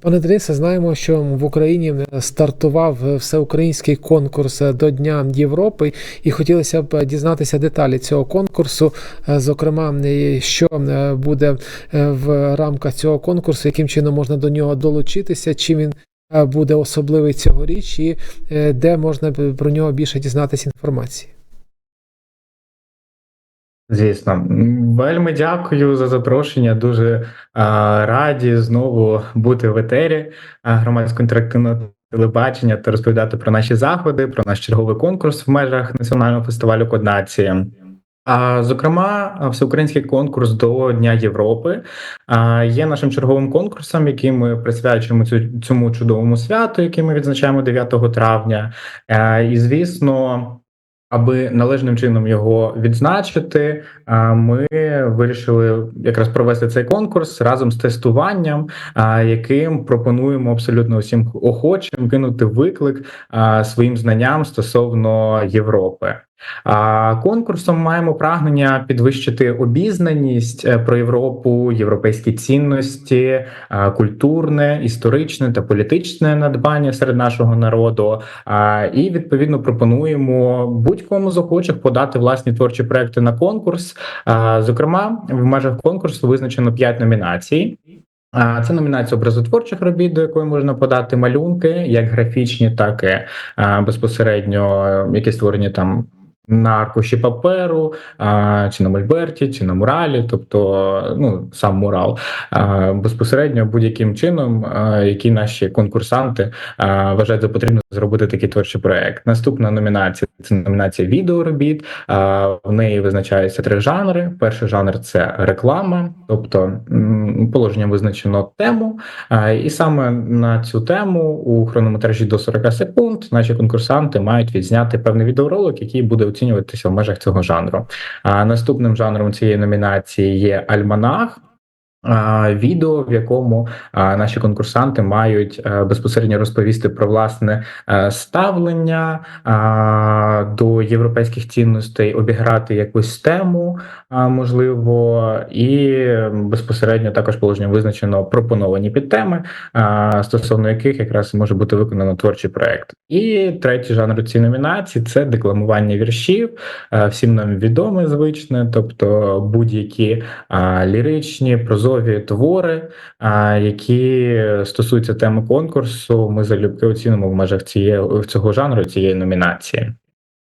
Пане Денисе, знаємо, що в Україні стартував всеукраїнський конкурс до Дня Європи, і хотілося б дізнатися деталі цього конкурсу. Е, Зокрема, е, що е, буде в рамках цього конкурсу, яким чином можна до нього долучитися, чим він буде особливий цьогоріч, і де можна про нього більше дізнатися інформації. Звісно, вельми дякую за запрошення. Дуже а, раді знову бути в етері громадського інтерактивного телебачення та розповідати про наші заходи, про наш черговий конкурс в межах національного фестивалю Код нації. А зокрема, всеукраїнський конкурс до Дня Європи є нашим черговим конкурсом, який ми присвячуємо цьому чудовому святу, який ми відзначаємо 9 травня. Е, І звісно. Аби належним чином його відзначити, ми вирішили якраз провести цей конкурс разом з тестуванням, яким пропонуємо абсолютно усім охочим кинути виклик своїм знанням стосовно Європи. Конкурсом маємо прагнення підвищити обізнаність е, про Європу, європейські цінності, культурне, історичне та політичне надбання серед нашого народу. І відповідно пропонуємо будь-кому з охочих подати власні творчі проекти на конкурс. Зокрема, в межах конкурсу визначено 5 номінацій. Це номінація образотворчих робіт, до якої можна подати малюнки, як графічні, так і безпосередньо е, які створені там. На аркуші паперу, а, чи на мольберті, чи на муралі, тобто ну сам мурал, а, безпосередньо будь-яким чином, а, які наші конкурсанти а, вважають за потрібно зробити такий творчий проект. Наступна номінація це номінація відеоробіт. А, В неї визначаються три жанри. Перший жанр це реклама, тобто м, положенням визначено тему, а, і саме на цю тему у хронометражі до 40 секунд наші конкурсанти мають відзняти певний відеоролик, який буде оцінюватися в межах цього жанру. А наступним жанром цієї номінації є альманах. Відео, в якому наші конкурсанти мають е, безпосередньо розповісти про власне е, ставлення до європейських цінностей, обіграти якусь тему, можливо, і безпосередньо також положенням визначено пропоновані підтеми, стосовно яких якраз може бути виконано творчий проект. І третій жанр цій номінації це декламування віршів, е, всім нам відоме звичне, тобто будь-які ліричні, прозові твори, які стосуються теми конкурсу. Ми залюбки оцінимо в межах цієї цього жанру цієї номінації.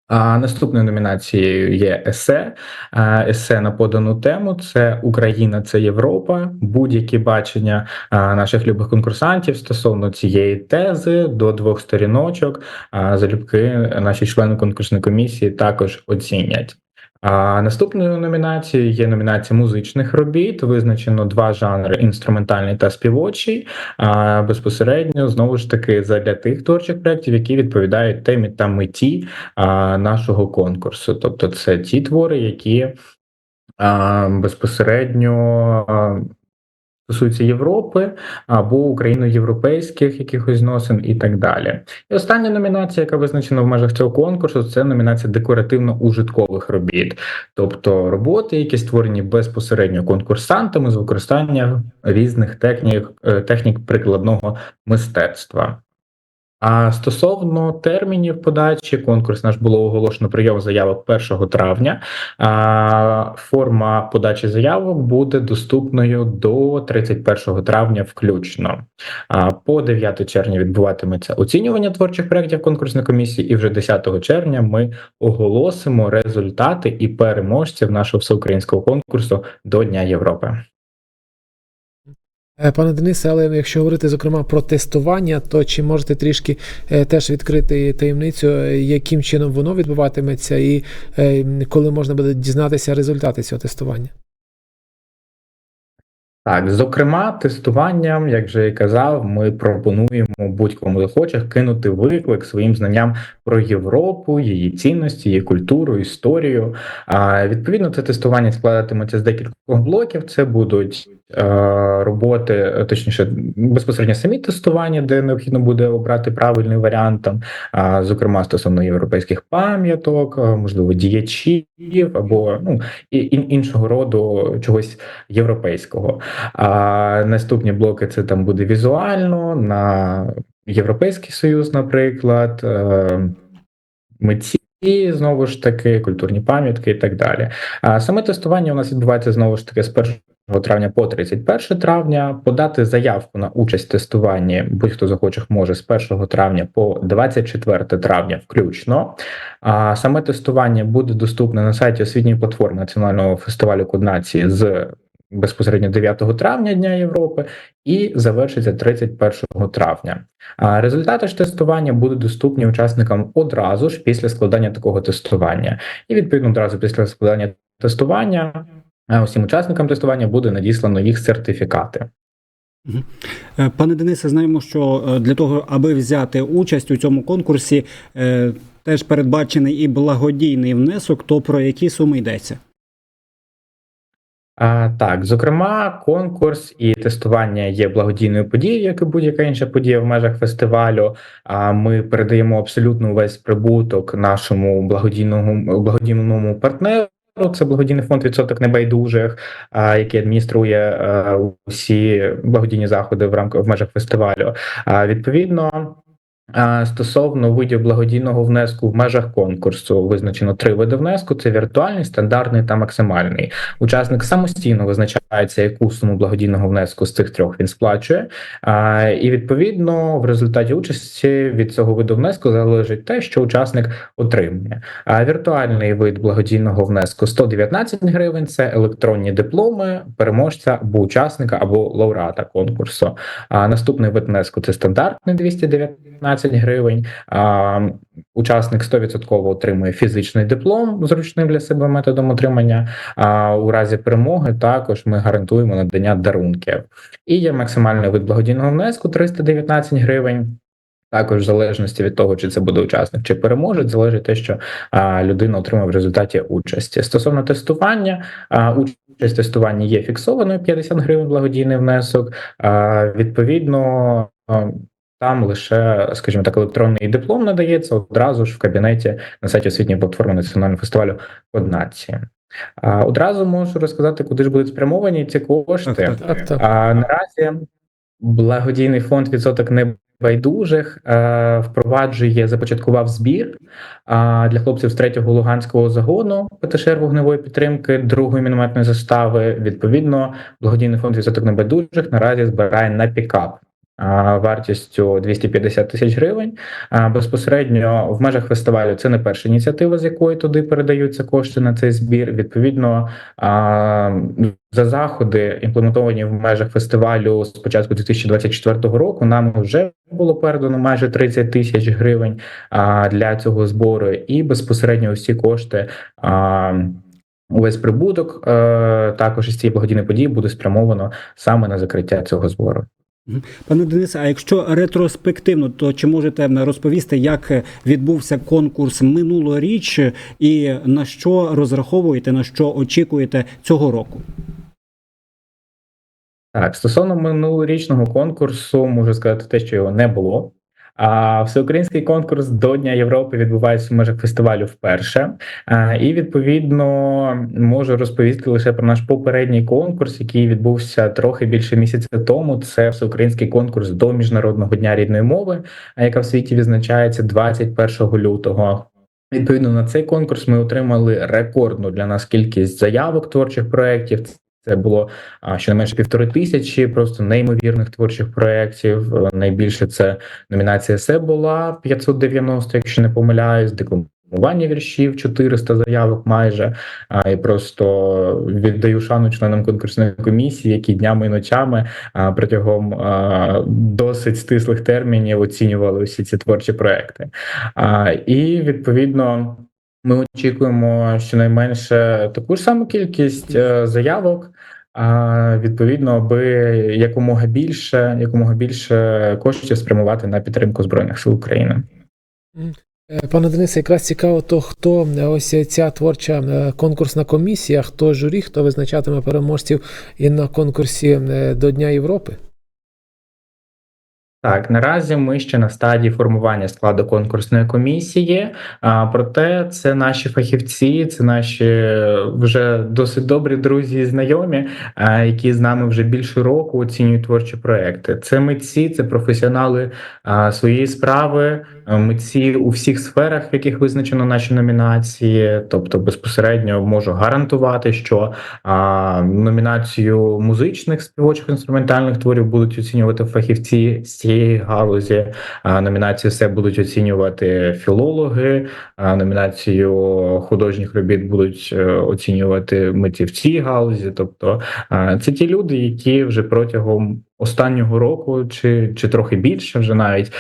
А наступною номінацією є есе. Есе на подану тему це Україна, це Європа. Будь-які бачення наших любих конкурсантів стосовно цієї тези до двох сторіночок. Залюбки наші члени конкурсної комісії також оцінять. А наступною номінацією є номінація музичних робіт. Визначено два жанри: інструментальний та співочий. А безпосередньо знову ж таки задля тих творчих проєктів, які відповідають темі та меті а, нашого конкурсу. Тобто, це ті твори, які а, безпосередньо а, стосуються Європи або україно-європейських якихось зносин і так далі. І остання номінація, яка визначена в межах цього конкурсу, це номінація декоративно-ужиткових робіт, тобто роботи, які створені безпосередньо конкурсантами з використанням різних технік, е, технік прикладного мистецтва. А стосовно термінів подачі, конкурс наш було оголошено прийом заявок 1 травня. А форма подачі заявок буде доступною до 31 травня включно. А по 9 червня відбуватиметься оцінювання творчих проєктів конкурсної комісії, і вже 10 червня ми оголосимо результати і переможців нашого всеукраїнського конкурсу до Дня Європи. Е, Пане Денисе, але якщо говорити зокрема про тестування, то чи можете трішки е, теж відкрити таємницю, е, яким чином воно відбуватиметься, і коли можна буде дізнатися результати цього тестування? Так, зокрема, тестуванням, як вже і казав, ми пропонуємо будь-кому охочих кинути виклик своїм знанням про Європу, її цінності, її культуру, історію. А відповідно, це тестування складатиметься з декількох блоків. Це будуть роботи, е, точніше, безпосередньо самі тестування, де необхідно буде обрати правильний варіант, там, зокрема стосовно європейських пам'яток, е, можливо, діячів або ну, іншого роду чогось європейського. А наступні блоки це там буде візуально на Європейський Союз, наприклад, е, митці. І знову ж таки культурні пам'ятки і так далі. А саме тестування у нас відбувається знову ж таки з 1 травня по 31 травня. Подати заявку на участь в тестуванні будь-хто з охочих може з 1 травня по 24 травня включно. А саме тестування буде доступне на сайті освітньої платформи Національного фестивалю Код нації з безпосередньо 9 травня Дня Європи і завершиться 31 травня. А результати ж тестування будуть доступні учасникам одразу ж після складання такого тестування. І відповідно одразу після складання тестування усім учасникам тестування буде надіслано їх сертифікати. Е, Пане Денисе, знаємо, що е, для того, аби взяти участь у цьому конкурсі, е, теж передбачений і благодійний внесок. То про які суми йдеться? А, так, зокрема, конкурс і тестування є благодійною подією, як і будь-яка інша подія в межах фестивалю. А ми передаємо абсолютно весь прибуток нашому благодійному благодійному партнеру. Це благодійний фонд відсоток небайдужих, який адмініструє усі благодійні заходи в рамках в межах фестивалю. Відповідно. Стосовно видів благодійного внеску в межах конкурсу визначено три види внеску: це віртуальний, стандартний та максимальний. Учасник самостійно визначається, яку суму благодійного внеску з цих трьох він сплачує. І відповідно в результаті участі від цього виду внеску залежить те, що учасник отримує. А віртуальний вид благодійного внеску 119 гривень. Це електронні дипломи переможця або учасника або лауреата конкурсу. А наступний вид внеску це стандартний 219 гривень. А, учасник 100% отримує фізичний диплом зручним для себе методом отримання. А у разі перемоги також ми гарантуємо надання дарунків. І є максимальний вид благодійного внеску 319 гривень. Також в залежності від того, чи це буде учасник чи переможець, залежить те, що а, людина отримає в результаті участі. Стосовно тестування, а, участь в тестуванні є фіксованою 50 гривень благодійний внесок. А, відповідно, а, там лише, скажімо так, електронний диплом надається одразу ж в кабінеті на сайті освітньої платформи Національного фестивалю Код нації. А, Одразу можу розказати, куди ж будуть спрямовані ці кошти. Так, так. Так, так. А наразі благодійний фонд відсоток небайдужих е, впроваджує, започаткував збір для хлопців з 3-го Луганського загону ПТШР вогневої підтримки другої мінометної застави. Відповідно, благодійний фонд відсоток небайдужих наразі збирає на пікап. Вартістю 250 тисяч гривень. Безпосередньо в межах фестивалю це не перша ініціатива, з якої туди передаються кошти на цей збір. Відповідно, за заходи, імплементовані в межах фестивалю з початку 2024 року, нам вже було передано майже 30 тисяч гривень для цього збору, і безпосередньо усі кошти. Увесь прибуток е, також із цієї благодійної події буде спрямовано саме на закриття цього збору. Пане Денисе, а якщо ретроспективно, то чи можете розповісти, як відбувся конкурс минулоріч і на що розраховуєте, на що очікуєте цього року? Так, стосовно минулорічного конкурсу, можу сказати те, що його не було. А всеукраїнський конкурс до Дня Європи відбувається в межах фестивалю вперше. І відповідно можу розповісти лише про наш попередній конкурс, який відбувся трохи більше місяця тому. Це всеукраїнський конкурс до міжнародного дня рідної мови, яка в світі відзначається 21 лютого. Відповідно на цей конкурс ми отримали рекордну для нас кількість заявок творчих проєктів. Це було щонайменше півтори тисячі просто неймовірних творчих проєктів. Е, Найбільше це номінація СЕ була 590, якщо не помиляюсь, декламування віршів 400 заявок майже. І просто віддаю шану членам конкурсної комісії, які днями і ночами протягом досить стислих термінів оцінювали усі ці творчі проекти. І відповідно. Ми очікуємо щонайменше таку ж саму кількість е, заявок. А відповідно, аби якомога більше, якомога більше коштів спрямувати на підтримку збройних сил України. Е, Пане Денисе, якраз цікаво, то хто е, ось ця творча конкурсна комісія, хто журі, хто визначатиме переможців і на конкурсі до Дня Європи? Так, наразі ми ще на стадії формування складу конкурсної комісії. А, проте це наші фахівці, це наші е, вже досить добрі друзі і знайомі, а, які з нами вже більше року оцінюють творчі проекти. Це митці, це професіонали своєї справи, а, митці у всіх сферах, в яких визначено наші номінації. Тобто, безпосередньо можу гарантувати, що номінацію музичних співочих інструментальних творів будуть оцінювати фахівці цієї галузі. Номінацію все будуть оцінювати філологи. Номінацію художніх робіт будуть е, оцінювати митці в цій галузі. Тобто, це ті люди, які вже протягом останнього року, чи, чи трохи більше, вже навіть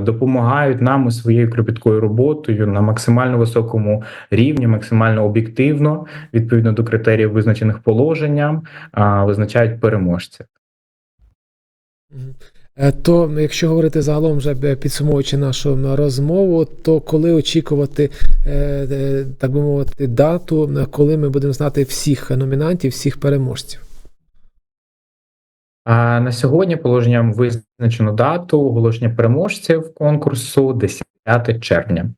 допомагають нам своєю кропіткою роботою на максимально високому рівні, максимально об'єктивно, відповідно до критеріїв, визначених положенням, визначають переможця. Е, То, якщо говорити загалом, вже підсумовуючи нашу розмову, то коли очікувати, е, е, так би мовити, дату, коли ми будемо знати всіх номінантів, всіх переможців? А на сьогодні положенням визначено дату оголошення переможців конкурсу 10 червня.